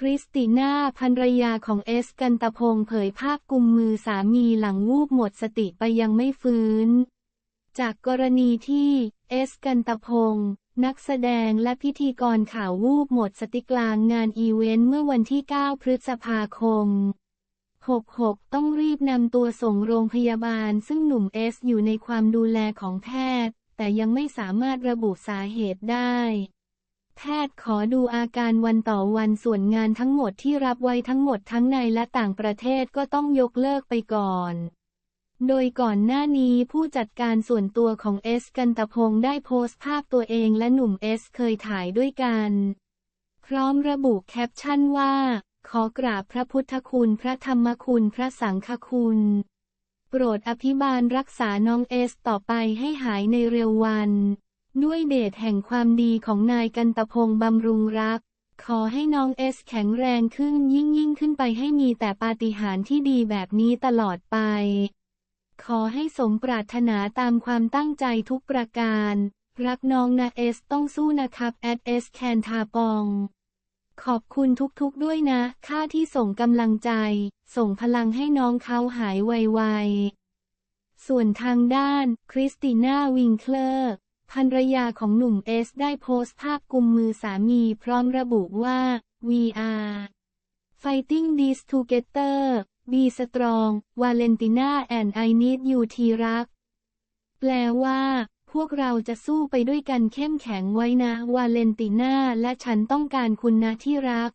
คริสติน่าภรรยาของเอสกันตะพงเผยภาพกุมมือสามีหลังวูบหมดสติไปยังไม่ฟื้น จากกรณีที่เอสกันตะพงนักแสดงและพิธีกรข่าววูบหมดสติกลางงานอีเวนต์เมื่อวันที่ 9 พฤษภาคม 66 ต้องรีบนำตัวส่งโรงพยาบาล ซึ่งหนุ่มเอสอยู่ในความดูแลของแพทย์ แต่ยังไม่สามารถระบุสาเหตุได้ แพทย์ขอดูอาการวันต่อวันส่วนงานทั้งหมดที่รับไว้ทั้งหมดทั้งในและต่างประเทศก็ต้องยกเลิกไปก่อน โดยก่อนหน้านี้ผู้จัดการส่วนตัวของเอสกันตะพงได้โพสต์ภาพตัวเองและหนุ่มเอสเคยถ่ายด้วยกัน พร้อมระบุแคปชั่นว่า ขอกราบพระพุทธคุณพระธรรมคุณพระสังฆคุณโปรดอภิบาลรักษาน้องเอสต่อไปให้หายในเร็ววัน ด้วยเดชแห่งความดีของนายกันตพงบำรุงรัก ขอให้น้องเอสแข็งแรงขึ้นยิ่งยิ่งขึ้นไปให้มีแต่ปาฏิหาริย์ที่ดีแบบนี้ตลอดไป ขอให้สมปรารถนาตามความตั้งใจทุกประการ รักน้องนะเอสต้องสู้นะครับแอดเอสแคนทาปองขอบคุณทุกๆด้วยนะ ค่าที่ส่งกำลังใจ ส่งพลังให้น้องเขาหายไวๆ ส่วนทางด้าน คริสติน่าวิงเคลอร์ ภรรยาของหนุ่มเอสได้โพสต์ภาพกุมมือสามีพร้อมระบุว่า We are fighting this together be strong Valentina and I need you ทีรัก แปลว่า พวกเราจะสู้ไปด้วยกันเข้มแข็งไว้นะวาเลนติน่าและฉันต้องการคุณนะที่รัก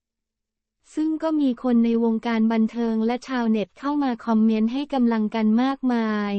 ซึ่งก็มีคนในวงการบันเทิงและชาวเน็ตเข้ามาคอมเมนต์ให้กำลังกันมากมาย